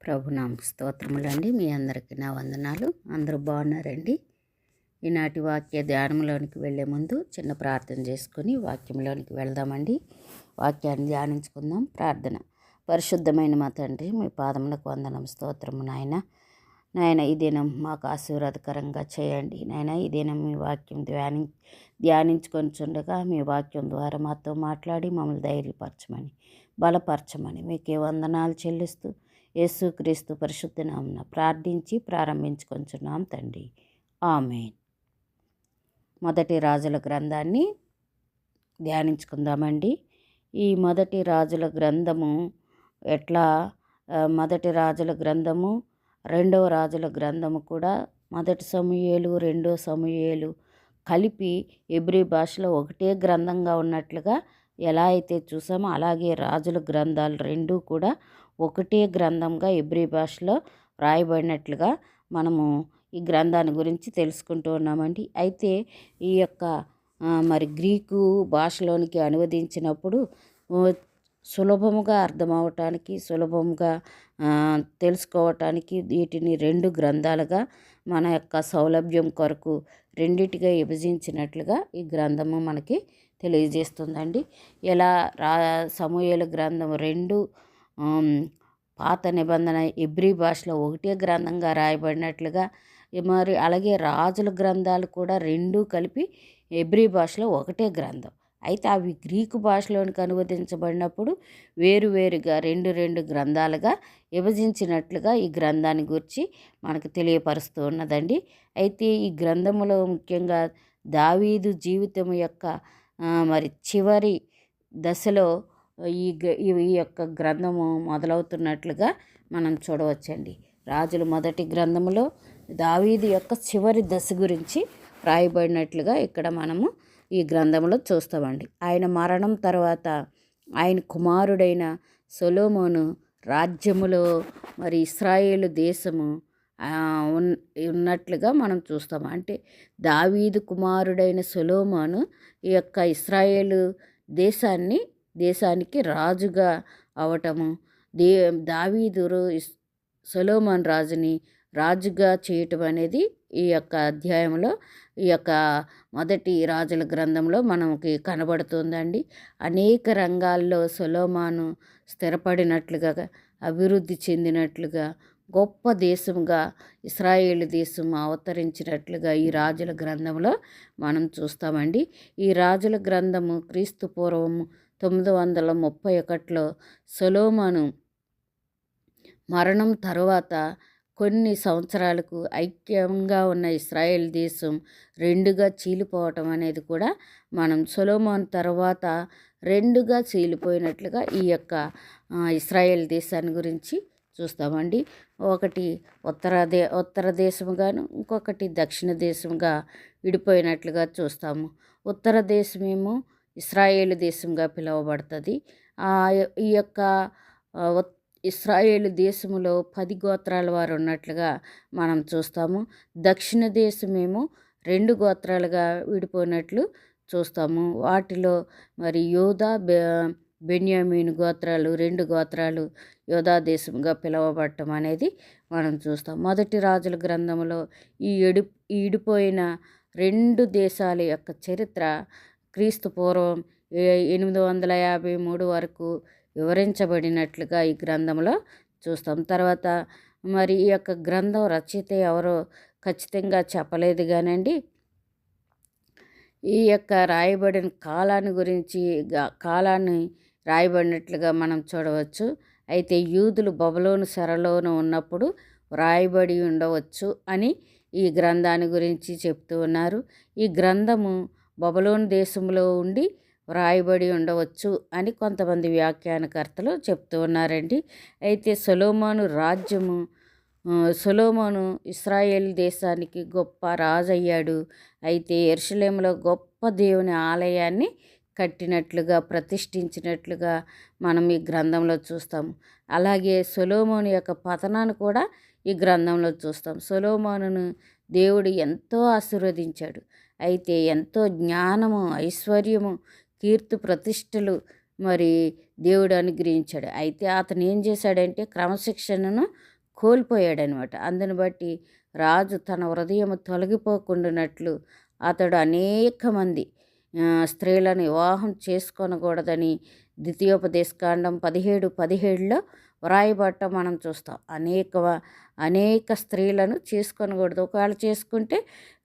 ప్రభునామ స్తోత్రములండి. మీ అందరికీ నా వందనాలు. అందరూ బాగున్నారండి? ఈనాటి వాక్య ధ్యానంలోనికి వెళ్ళే ముందు చిన్న ప్రార్థన చేసుకుని వాక్యంలోనికి వెళ్దామండి. వాక్యాన్ని ధ్యానించుకుందాం. ప్రార్థన. పరిశుద్ధమైన మా తండ్రి మీ పాదములకు వందనం స్తోత్రము నాయన. నాయన ఈ దినం మాకు ఆశీర్వాదకరంగా చేయండి. నాయన ఈ దినం మీ వాక్యం ధ్యాని ధ్యానించుకొని చుండగా మీ వాక్యం ద్వారా మాతో మాట్లాడి మమ్మల్ని ధైర్యపరచమని బలపరచమని మీకే వందనాలు చెల్లిస్తూ యేసుక్రీస్తు పరిశుద్ధ నామన ప్రార్థించి ప్రారంభించుకొంచున్నాం తండ్రి. ఆమెన్. మొదటి రాజుల గ్రంథాన్ని ధ్యానించుకుందామండి. ఈ మొదటి రాజుల గ్రంథము ఎట్లా మొదటి రాజుల గ్రంథము రెండవ రాజుల గ్రంథము కూడా మొదటి సమూయేలు రెండో సమూయేలు కలిపి ఎబ్రి భాషలో ఒకటే గ్రంథంగా ఉన్నట్లుగా ఎలా అయితే చూసామో అలాగే రాజుల గ్రంథాలు రెండూ కూడా ఒకటే గ్రంథంగా ఎబ్రి భాషలో రాయబడినట్లుగా మనము ఈ గ్రంథాన్ని గురించి తెలుసుకుంటూ ఉన్నామండి. అయితే ఈ యొక్క మరి గ్రీకు భాషలోనికి అనువదించినప్పుడు సులభముగా అర్థమవటానికి సులభముగా తెలుసుకోవటానికి వీటిని రెండు గ్రంథాలుగా మన యొక్క సౌలభ్యం కొరకు రెండిటిగా విభజించినట్లుగా ఈ గ్రంథము మనకి తెలియజేస్తుందండి. ఎలా రా సమూహల గ్రంథం రెండు పాత నిబంధన ఎబ్రి భాషలో ఒకటే గ్రంథంగా రాయబడినట్లుగా మరి అలాగే రాజుల గ్రంథాలు కూడా రెండూ కలిపి ఎబ్రి భాషలో ఒకటే గ్రంథం. అయితే అవి గ్రీకు భాషలోనికి అనువదించబడినప్పుడు వేరువేరుగా రెండు రెండు గ్రంథాలుగా విభజించినట్లుగా ఈ గ్రంథాన్ని గురించి మనకు తెలియపరుస్తూ ఉన్నదండి. అయితే ఈ గ్రంథములో ముఖ్యంగా దావీదు జీవితం యొక్క మరి చివరి దశలో ఈ గ- ఈ యొక్క గ్రంథము మొదలవుతున్నట్లుగా మనం చూడవచ్చండి. రాజుల మొదటి గ్రంథములో దావీదు యొక్క చివరి దశ గురించి రాయబడినట్లుగా ఇక్కడ మనము ఈ గ్రంథంలో చూస్తామండి. ఆయన మరణం తర్వాత ఆయన కుమారుడైన సొలోమోను రాజ్యములో మరి ఇస్రాయేల్ దేశము ఉన్నట్లుగా మనం చూస్తాం అంటే దావీదు కుమారుడైన సొలోమోను ఈ యొక్క ఇస్రాయేలు దేశాన్ని దేశానికి రాజుగా అవటము. దే దావీదురు సొలోమన్ రాజుని రాజుగా చేయటం అనేది ఈ యొక్క అధ్యాయంలో ఈ యొక్క మొదటి రాజుల గ్రంథంలో మనకి కనబడుతుందండి. అనేక రంగాల్లో సొలోమాను స్థిరపడినట్లుగా అభివృద్ధి చెందినట్లుగా గొప్ప దేశంగా ఇస్రాయేల్ దేశం అవతరించినట్లుగా ఈ రాజుల గ్రంథంలో మనం చూస్తామండి. ఈ రాజుల గ్రంథము క్రీస్తు పూర్వము తొమ్మిది వందల ముప్పై ఒకటిలో సొలోమాను మరణం తరువాత కొన్ని సంవత్సరాలకు ఐక్యంగా ఉన్న ఇస్రాయేల్ దేశం రెండుగా చీలిపోవటం అనేది కూడా మనం సొలోమాన్ తర్వాత రెండుగా చీలిపోయినట్లుగా ఈ యొక్క ఇస్రాయేల్ దేశాన్ని గురించి చూస్తామండి. ఒకటి ఉత్తర దే ఉత్తర దేశముగాను ఇంకొకటి దక్షిణ దేశంగా విడిపోయినట్లుగా చూస్తాము. ఉత్తర దేశమేమో ఇస్రాయేల్ దేశంగా పిలువబడుతుంది. ఆ ఈ యొక్క ఇస్రాయేల్ దేశములో పది గోత్రాల వారు ఉన్నట్లుగా మనం చూస్తాము. దక్షిణ దేశమేమో రెండు గోత్రాలుగా విడిపోయినట్లు చూస్తాము. వాటిలో మరి యోధా బె బెన్యామీన్ గోత్రాలు రెండు గోత్రాలు యోధా దేశంగా పిలువబడటం అనేది మనం చూస్తాం. మొదటి రాజుల గ్రంథంలో ఈ ఎడి ఈ రెండు దేశాల యొక్క చరిత్ర క్రీస్తు పూర్వం ఏ- ఎనిమిది వందల యాభై మూడు వరకు వివరించబడినట్లుగా ఈ గ్రంథంలో చూస్తాం. తర్వాత మరి ఈ యొక్క గ్రంథం రచయిత ఎవరో ఖచ్చితంగా చెప్పలేదు కానండి. ఈ యొక్క రాయబడిన కాలాన్ని గురించి కాలాన్ని రాయబడినట్లుగా మనం చూడవచ్చు. అయితే యూదులు బబలోను సెరలోను ఉన్నప్పుడు వ్రాయబడి ఉండవచ్చు అని ఈ గ్రంథాన్ని గురించి చెప్తూ ఉన్నారు. ఈ గ్రంథము బబలోను దేశంలో ఉండి వ్రాయబడి ఉండవచ్చు అని కొంతమంది వ్యాఖ్యానకర్తలు చెప్తూ ఉన్నారండి. అయితే సొలోమాను రాజ్యము ఆ, సొలోమోను ఇస్రాయేల్ దేశానికి గొప్ప రాజు అయ్యాడు అయితే ఎరుషలేములో గొప్ప దేవుని ఆలయాన్ని కట్టినట్లుగా ప్రతిష్ఠించినట్లుగా మనం ఈ గ్రంథంలో చూస్తాము అలాగే సొలోమోను యొక్క పతనాన్ని కూడా ఈ గ్రంథంలో చూస్తాం. సొలోమోనును దేవుడు ఎంతో ఆశీర్వదించాడు. అయితే ఎంతో జ్ఞానము ఐశ్వర్యము కీర్తి ప్రతిష్టలు మరి దేవుడు అనుగ్రహించాడు. అయితే అతను ఏం చేశాడంటే క్రమశిక్షణను కోల్పోయాడనమాట. అందుని బట్టి రాజు తన హృదయం తొలగిపోకుండానట్లు అతడు అనేక మంది స్త్రీలను వివాహం చేసుకొనకూడదని ద్వితీయోపదేశకాండం పదిహేడు పదిహేడులో వ్రాయబట్ట మనం చూస్తాం. అనేక అనేక స్త్రీలను చేసుకొనకూడదు. ఒకవేళ చేసుకుంటే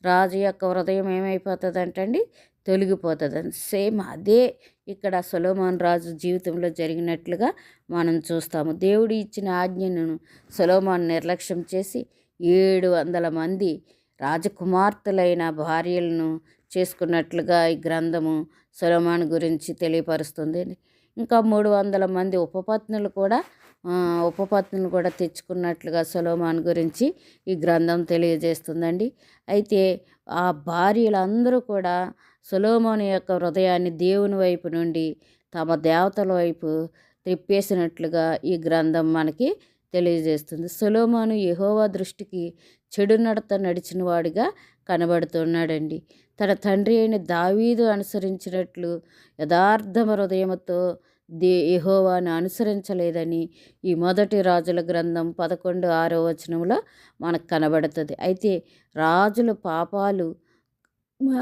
రాజు యొక్క హృదయం ఏమైపోతుంది అంటండి తొలగిపోతుంది సేమ్ అదే ఇక్కడ సొలోమాన్ రాజు జీవితంలో జరిగినట్లుగా మనం చూస్తాము. దేవుడు ఇచ్చిన ఆజ్ఞను సొలోమాన్ నిర్లక్ష్యం చేసి ఏడు వందల మంది రాజకుమార్తెలైన భార్యలను చేసుకున్నట్లుగా ఈ గ్రంథము సొలోమాన్ గురించి తెలియపరుస్తుంది. ఇంకా మూడు వందల మంది ఉపపత్నులు కూడా ఉపపత్తిని కూడా తెచ్చుకున్నట్లుగా సొలోమాన్ గురించి ఈ గ్రంథం తెలియజేస్తుందండి. అయితే ఆ భార్యలందరూ కూడా సొలోమోని యొక్క హృదయాన్ని దేవుని వైపు నుండి తమ దేవతల వైపు తిప్పేసినట్లుగా ఈ గ్రంథం మనకి తెలియజేస్తుంది. సులోమాను యహోవా దృష్టికి చెడు నడత నడిచిన వాడిగా కనబడుతున్నాడండి. తన తండ్రి అయిన దావీదు అనుసరించినట్లు యథార్థ హృదయంతో దే యహోవాను అనుసరించలేదని ఈ మొదటి రాజుల గ్రంథం పదకొండు ఆరో వచనంలో మనకు కనబడుతుంది. అయితే రాజుల పాపాలు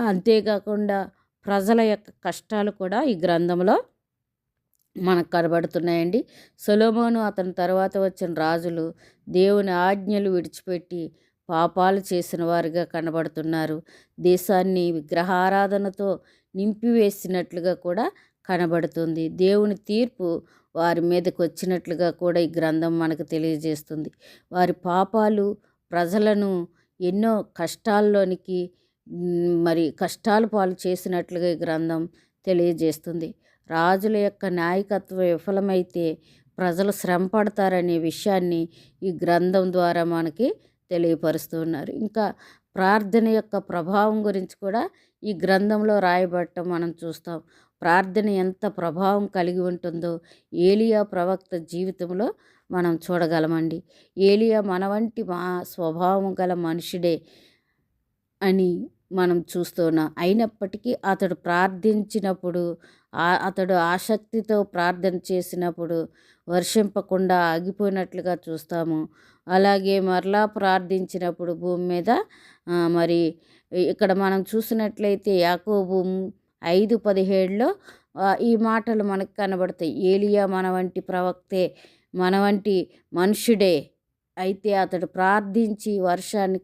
అంతేకాకుండా ప్రజల యొక్క కష్టాలు కూడా ఈ గ్రంథంలో మనకు కనబడుతున్నాయండి. సొలోమోను అతని తర్వాత వచ్చిన రాజులు దేవుని ఆజ్ఞలు విడిచిపెట్టి పాపాలు చేసిన వారిగా కనబడుతున్నారు. దేశాన్ని విగ్రహారాధనతో నింపివేసినట్లుగా కూడా కనబడుతుంది. దేవుని తీర్పు వారి మీదకి వచ్చినట్లుగా కూడా ఈ గ్రంథం మనకు తెలియజేస్తుంది. వారి పాపాలు ప్రజలను ఎన్నో కష్టాల్లోనికి మరి కష్టాలు పాలు చేసినట్లుగా ఈ గ్రంథం తెలియజేస్తుంది. రాజుల యొక్క నాయకత్వం విఫలమైతే ప్రజలు శ్రమ పడతారనే విషయాన్ని ఈ గ్రంథం ద్వారా మనకి తెలియపరుస్తున్నారు ఇంకా ప్రార్థన యొక్క ప్రభావం గురించి కూడా ఈ గ్రంథంలో రాయబడటం మనం చూస్తాం. ప్రార్థన ఎంత ప్రభావం కలిగి ఉంటుందో ఏలియా ప్రవక్త జీవితంలో మనం చూడగలమండి. ఏలియా మన వంటి మా స్వభావం గల మనుషుడే అని మనం చూస్తున్నాం. అయినప్పటికీ అతడు ప్రార్థించినప్పుడు అతడు ఆసక్తితో ప్రార్థన చేసినప్పుడు వర్షింపకుండా ఆగిపోయినట్లుగా చూస్తాము. అలాగే మరలా ప్రార్థించినప్పుడు భూమి మీద మరి ఇక్కడ మనం చూసినట్లయితే యాకోబు ఐదు పదిహేడులో ఈ మాటలు మనకు కనబడతాయి. ఏలియా మన వంటి ప్రవక్తే మన వంటి మనుషుడే అయితే అతడు ప్రార్థించి వర్షాన్ని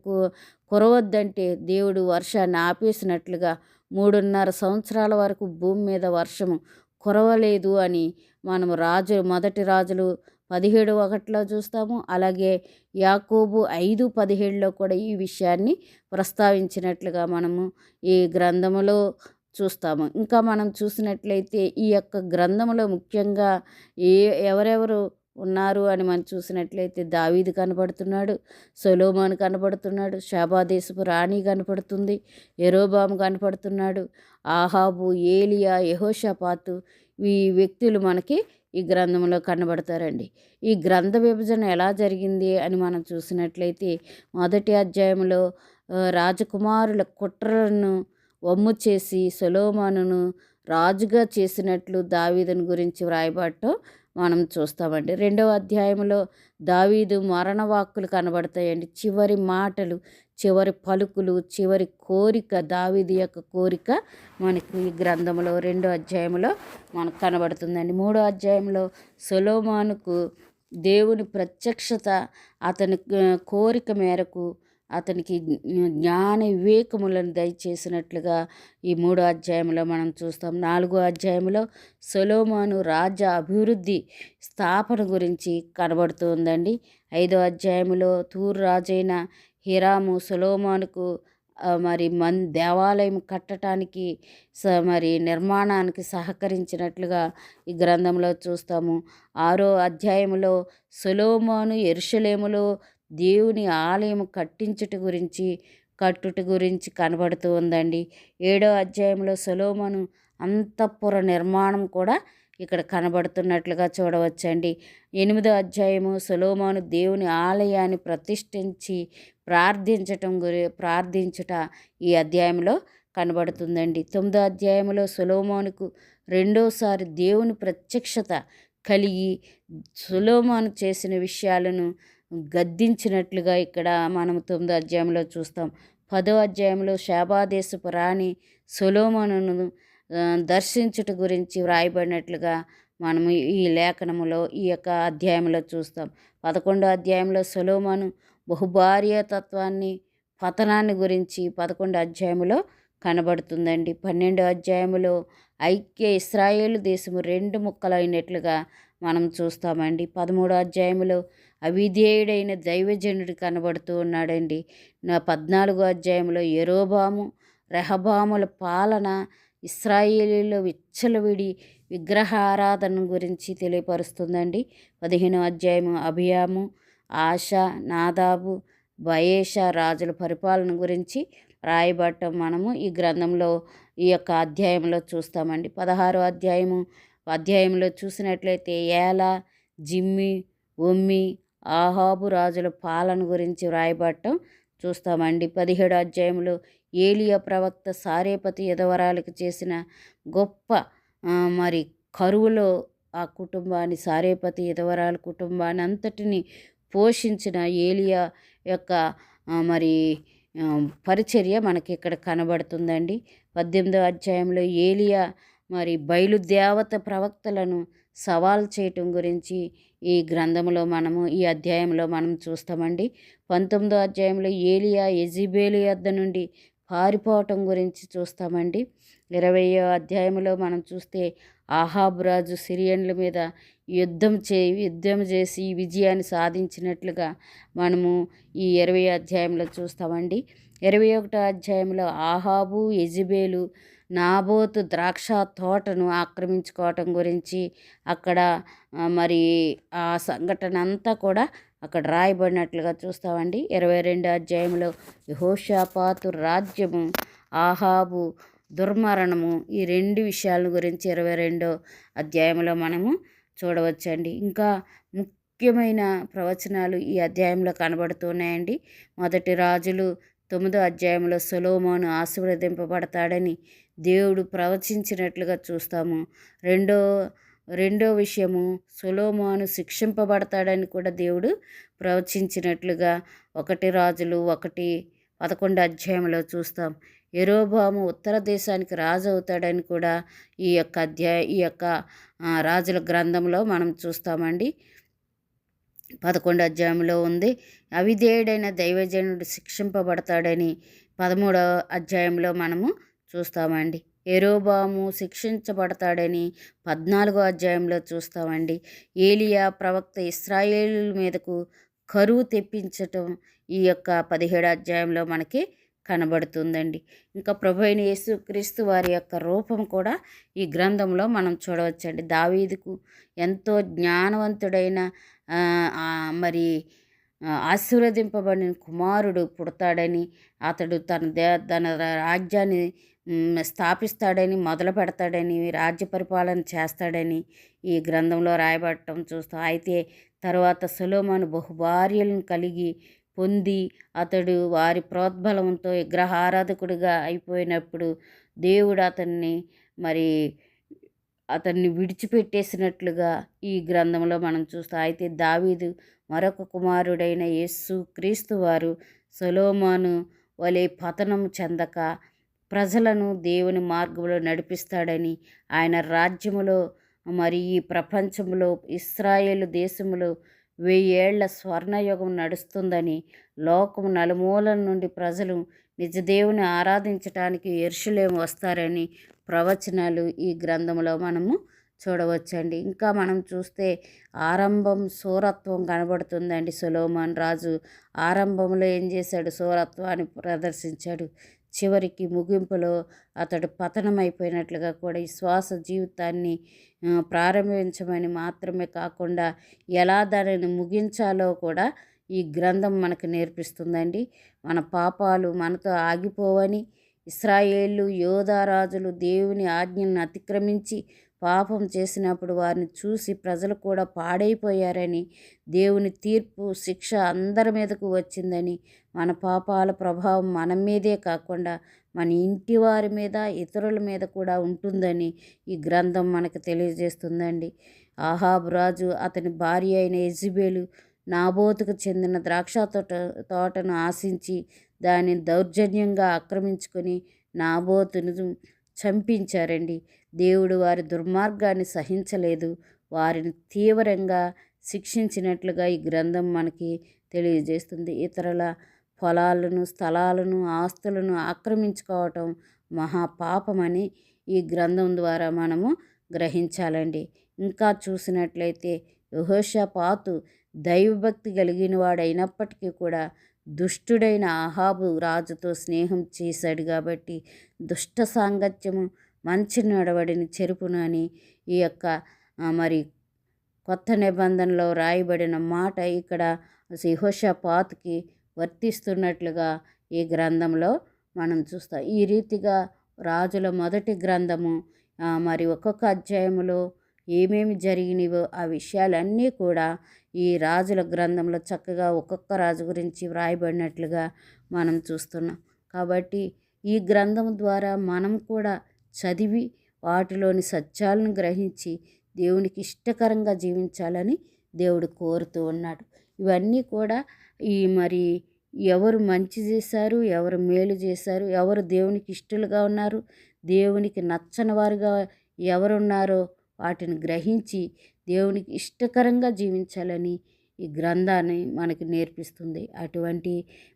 కురవద్దంటే దేవుడు వర్షాన్ని ఆపేసినట్లుగా మూడున్నర సంవత్సరాల వరకు భూమి మీద వర్షము కురవలేదు అని మనము రాజు మొదటి రాజులు పదిహేడు ఒకటిలో చూస్తాము. అలాగే యాకోబు ఐదు పదిహేడులో కూడా ఈ విషయాన్ని ప్రస్తావించినట్లుగా మనము ఈ గ్రంథములో చూస్తాము. ఇంకా మనం చూసినట్లయితే ఈ యొక్క గ్రంథంలో ముఖ్యంగా ఏ ఎవరెవరు ఉన్నారు అని మనం చూసినట్లయితే దావీది కనపడుతున్నాడు సొలోమాన్ కనపడుతున్నాడు శాబాదేశపు రాణి కనపడుతుంది ఎరోబాము కనపడుతున్నాడు ఆహాబు ఏలియా యహోషపాతు ఈ వ్యక్తులు మనకి ఈ గ్రంథంలో కనబడతారండి. ఈ గ్రంథ విభజన ఎలా జరిగింది అని మనం చూసినట్లయితే మొదటి అధ్యాయంలో రాజకుమారుల కుట్రలను వమ్ము చేసి సొలోమానును రాజుగా చేసినట్లు దావీదుని గురించి వ్రాయబడటం మనం చూస్తామండి. రెండవ అధ్యాయంలో దావీదు మరణ వాక్కులు కనబడతాయండి. చివరి మాటలు చివరి పలుకులు చివరి కోరిక దావీది యొక్క కోరిక మనకి ఈ గ్రంథంలో రెండో అధ్యాయంలో మనకు కనబడుతుందండి. మూడో అధ్యాయంలో సొలోమానుకు దేవుని ప్రత్యక్షత అతని కోరిక మేరకు అతనికి జ్ఞాన వివేకములను దయచేసినట్లుగా ఈ మూడో అధ్యాయంలో మనం చూస్తాం. నాలుగో అధ్యాయంలో సొలోమాను రాజ్య అభివృద్ధి స్థాపన గురించి కనబడుతుందండి. ఐదో అధ్యాయంలో తూర్ రాజైన హిరాము సొలోమానుకు మరి మన్ దేవాలయం కట్టడానికి స మరి నిర్మాణానికి సహకరించినట్లుగా ఈ గ్రంథంలో చూస్తాము. ఆరో అధ్యాయంలో సొలోమాను ఎరుషలేములో దేవుని ఆలయం కట్టించుట గురించి కట్టుట గురించి కనబడుతూ ఉందండి. ఏడో అధ్యాయంలో సొలోమను అంతఃపుర నిర్మాణం కూడా ఇక్కడ కనబడుతున్నట్లుగా చూడవచ్చండి. ఎనిమిదో అధ్యాయము సొలోమాను దేవుని ఆలయాన్ని ప్రతిష్ఠించి ప్రార్థించటం గురి ప్రార్థించుట ఈ అధ్యాయంలో కనబడుతుందండి. తొమ్మిదో అధ్యాయంలో సులోమోనుకు రెండోసారి దేవుని ప్రత్యక్షత కలిగి సులోమాను చేసిన విషయాలను గద్దించినట్లుగా ఇక్కడ మనం తొమ్మిదో అధ్యాయంలో చూస్తాం. పదో అధ్యాయంలో శాబాదేశపు రాణి సొలోమోనును దర్శించుట గురించి వ్రాయబడినట్లుగా మనము ఈ లేఖనములో ఈ యొక్క అధ్యాయంలో చూస్తాం. పదకొండో అధ్యాయంలో సొలోమోను బహుభార్యతత్వాన్ని పతనాన్ని గురించి పదకొండో అధ్యాయంలో కనబడుతుందండి. పన్నెండో అధ్యాయంలో ఐక్య ఇస్రాయేల్ దేశము రెండు ముక్కలైనట్లుగా మనం చూస్తామండి. పదమూడో అధ్యాయంలో అవిధేయుడైన దైవజనుడు కనబడుతూ ఉన్నాడండి. నా పద్నాలుగో అధ్యాయంలో ఎరోబాము రెహబాముల పాలన ఇస్రాయేలీలో విచ్చలవిడి విగ్రహ ఆరాధన గురించి తెలియపరుస్తుందండి. పదిహేనో అధ్యాయము అభియాము ఆశ నాదాబు బయేష రాజుల పరిపాలన గురించి రాయబడటం మనము ఈ గ్రంథంలో ఈ యొక్క అధ్యాయంలో చూస్తామండి. పదహారో అధ్యాయము అధ్యాయంలో చూసినట్లయితే ఏల జిమ్మి ఒమ్మి ఆహాబు రాజుల పాలన గురించి వ్రాయబడటం చూస్తామండి. పదిహేడు అధ్యాయములు ఏలియా ప్రవక్త సారేపతి యదవరాలకు చేసిన గొప్ప మరి కరువులో ఆ కుటుంబాన్ని సారేపతి యదవరాల కుటుంబాన్ని అంతటిని పోషించిన ఏలియా యొక్క మరి పరిచర్య మనకి ఇక్కడ కనబడుతుందండి. పద్దెనిమిదో అధ్యాయంలో ఏలియా మరి బయలుదేవత ప్రవక్తలను సవాల్ చేయటం గురించి ఈ గ్రంథంలో మనము ఈ అధ్యాయంలో మనం చూస్తామండి. పంతొమ్మిదో అధ్యాయంలో ఏలియా ఎజిబేలి వద్ద నుండి పారిపోవటం గురించి చూస్తామండి. ఇరవయో అధ్యాయంలో మనం చూస్తే ఆహాబ్ రాజు సిరియన్ల మీద యుద్ధం చే యుద్ధం చేసి విజయాన్ని సాధించినట్లుగా మనము ఈ ఇరవై అధ్యాయంలో చూస్తామండి. ఇరవై ఒకటో అధ్యాయంలో ఆహాబు ఎజిబేలు నాబోతు ద్రాక్ష తోటను ఆక్రమించుకోవటం గురించి అక్కడ మరి ఆ సంఘటన అంతా కూడా అక్కడ రాయబడినట్లుగా చూస్తామండి. ఇరవై రెండు అధ్యాయంలో యహోషాపాతు రాజ్యము ఆహాబు దుర్మరణము ఈ రెండు విషయాల గురించి ఇరవై రెండో అధ్యాయంలో మనము చూడవచ్చండి. ఇంకా ముఖ్యమైన ప్రవచనాలు ఈ అధ్యాయంలో కనబడుతున్నాయండి మొదటి రాజులు తొమ్మిదో అధ్యాయంలో సొలోమోను ఆశీర్వదింపబడతాడని దేవుడు ప్రవచించినట్లుగా చూస్తాము. రెండో రెండో విషయము సులోమాను శిక్షింపబడతాడని కూడా దేవుడు ప్రవచించినట్లుగా ఒకటి రాజులు ఒకటి పదకొండు అధ్యాయంలో చూస్తాం. ఎరోబాము ఉత్తర దేశానికి రాజు అవుతాడని కూడా ఈ యొక్క అధ్యాయ ఈ యొక్క రాజుల గ్రంథంలో మనం చూస్తామండి. పదకొండు అధ్యాయంలో ఉంది. అవిధేయుడైన దైవజనుడు శిక్షింపబడతాడని పదమూడవ అధ్యాయంలో మనము చూస్తామండి. ఎరోబాము శిక్షించబడతాడని పద్నాలుగో అధ్యాయంలో చూస్తామండి. ఏలియా ప్రవక్త ఇస్రాయేలు మీదకు కరువు తెప్పించటం ఈ యొక్క పదిహేడు అధ్యాయంలో మనకి కనబడుతుందండి. ఇంకా ప్రభు అయిన యేసుక్రీస్తు వారి యొక్క రూపం కూడా ఈ గ్రంథంలో మనం చూడవచ్చండి. దావీదుకు ఎంతో జ్ఞానవంతుడైన మరి ఆశీర్వదింపబడిన కుమారుడు పుడతాడని అతడు తన దే తన రాజ్యాన్ని స్థాపిస్తాడని మొదలు పెడతాడని రాజ్య పరిపాలన చేస్తాడని ఈ గ్రంథంలో రాయబడటం చూస్తాం. అయితే తర్వాత సులోమాను బహుభార్యలను కలిగి పొంది అతడు వారి ప్రోద్బలంతో విగ్రహారాధకుడిగా అయిపోయినప్పుడు దేవుడు అతన్ని మరి అతన్ని విడిచిపెట్టేసినట్లుగా ఈ గ్రంథంలో మనం చూస్తాం. అయితే దావీదు మరొక కుమారుడైన యేసు క్రీస్తు వారు సొలోమాను వలె పతనం చెందక ప్రజలను దేవుని మార్గంలో నడిపిస్తాడని ఆయన రాజ్యములో మరి ఈ ప్రపంచంలో ఇస్రాయేల్ దేశంలో వెయ్యేళ్ళ స్వర్ణయుగం నడుస్తుందని లోకం నలుమూలల నుండి ప్రజలు నిజదేవుని ఆరాధించటానికి ఎరుషులేం వస్తారని ప్రవచనాలు ఈ గ్రంథంలో మనము చూడవచ్చండి. ఇంకా మనం చూస్తే ఆరంభం సూరత్వం కనబడుతుందండి. సులోమాన్ రాజు ఆరంభంలో ఏం చేశాడు? సూరత్వాన్ని ప్రదర్శించాడు. చివరికి ముగింపులో అతడు పతనమైపోయినట్లుగా కూడా ఈ శ్వాస జీవితాన్ని ప్రారంభించమని మాత్రమే కాకుండా ఎలా దానిని ముగించాలో కూడా ఈ గ్రంథం మనకు నేర్పిస్తుందండి. మన పాపాలు మనతో ఆగిపోవని ఇస్రాయేళ్ళు యోధారాజులు దేవుని ఆజ్ఞలను అతిక్రమించి పాపం చేసినప్పుడు వారిని చూసి ప్రజలు కూడా పాడైపోయారని దేవుని తీర్పు శిక్ష అందరి మీదకు వచ్చిందని మన పాపాల ప్రభావం మన మీదే కాకుండా మన ఇంటి వారి మీద ఇతరుల మీద కూడా ఉంటుందని ఈ గ్రంథం మనకు తెలియజేస్తుందండి. ఆహాబ్ రాజు అతని భార్య అయిన ఎజిబేలు నాబోతుకు చెందిన ద్రాక్ష తోట తోటను ఆశించి దాన్ని దౌర్జన్యంగా ఆక్రమించుకొని నాబోతును చంపించారండి. దేవుడు వారి దుర్మార్గాన్ని సహించలేదు. వారిని తీవ్రంగా శిక్షించినట్లుగా ఈ గ్రంథం మనకి తెలియజేస్తుంది. ఇతరుల పొలాలను స్థలాలను ఆస్తులను ఆక్రమించుకోవటం మహాపాపమని ఈ గ్రంథం ద్వారా మనము గ్రహించాలండి. ఇంకా చూసినట్లయితే యహోషపాతు దైవభక్తి కలిగిన వాడైనప్పటికీ కూడా దుష్టుడైన ఆహాబు రాజుతో స్నేహం చేశాడు కాబట్టి దుష్ట సాంగత్యము మంచి నడవడిని చెరుపును అని ఈ యొక్క మరి కొత్త నిబంధనలో రాయబడిన మాట ఇక్కడ సిహోషపాత్కి వర్తిస్తున్నట్లుగా ఈ గ్రంథంలో మనం చూస్తాం. ఈ రీతిగా రాజుల మొదటి గ్రంథము మరి ఒక్కొక్క అధ్యాయంలో ఏమేమి జరిగినవో ఆ విషయాలన్నీ కూడా ఈ రాజుల గ్రంథంలో చక్కగా ఒక్కొక్క రాజు గురించి వ్రాయబడినట్లుగా మనం చూస్తున్నాం. కాబట్టి ఈ గ్రంథం ద్వారా మనం కూడా చదివి వాటిలోని సత్యాలను గ్రహించి దేవునికి ఇష్టకరంగా జీవించాలని దేవుడు కోరుతూ ఉన్నాడు. ఇవన్నీ కూడా ఈ మరి ఎవరు మంచి చేశారు ఎవరు మేలు చేశారు ఎవరు దేవునికి ఇష్టలుగా ఉన్నారు దేవునికి నచ్చని వారుగా ఎవరున్నారో వాటిని గ్రహించి దేవునికి ఇష్టకరంగా జీవించాలని ఈ గ్రంథాన్ని మనకి నేర్పిస్తుంది. అటువంటి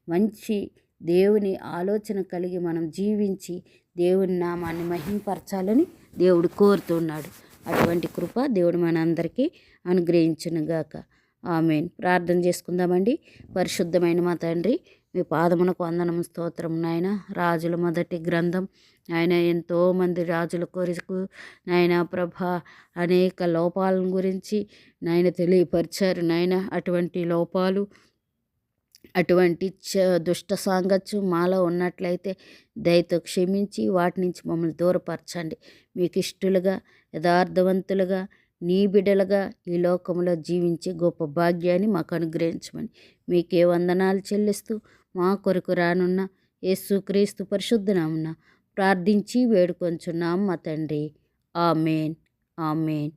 మంచి దేవుని ఆలోచన కలిగి మనం జీవించి దేవుని నామాన్ని మహింపరచాలని దేవుడు కోరుతున్నాడు. అటువంటి కృప దేవుడు మనందరికీ అనుగ్రహించునుగాక. ఆమెన్. ప్రార్థన చేసుకుందామండి. పరిశుద్ధమైన మా తండ్రి మీ పాదమునకు వందనము స్తోత్రం నాయన. రాజుల మొదటి గ్రంథం. ఆయన ఎంతోమంది రాజుల కొరకు నాయన ప్రభ అనేక లోపాలను గురించి నాయన తెలియపరిచారు నాయన. అటువంటి లోపాలు అటువంటి చ దుష్ట సాంగత్యం మాలో ఉన్నట్లయితే దయతో క్షమించి వాటి నుంచి మమ్మల్ని దూరపరచండి. మీకు ఇష్టలుగా యథార్థవంతులుగా నీ బిడలుగా ఈ లోకంలో జీవించే గొప్ప భాగ్యాన్ని మాకు అనుగ్రహించమని మీకే వందనాలు చెల్లిస్తూ మా కొరకు రానున్న యేసుక్రీస్తు పరిశుద్ధనామున ప్రార్థించి వేడుకొంచున్నాం మా తండ్రి. ఆమెన్. ఆమెన్.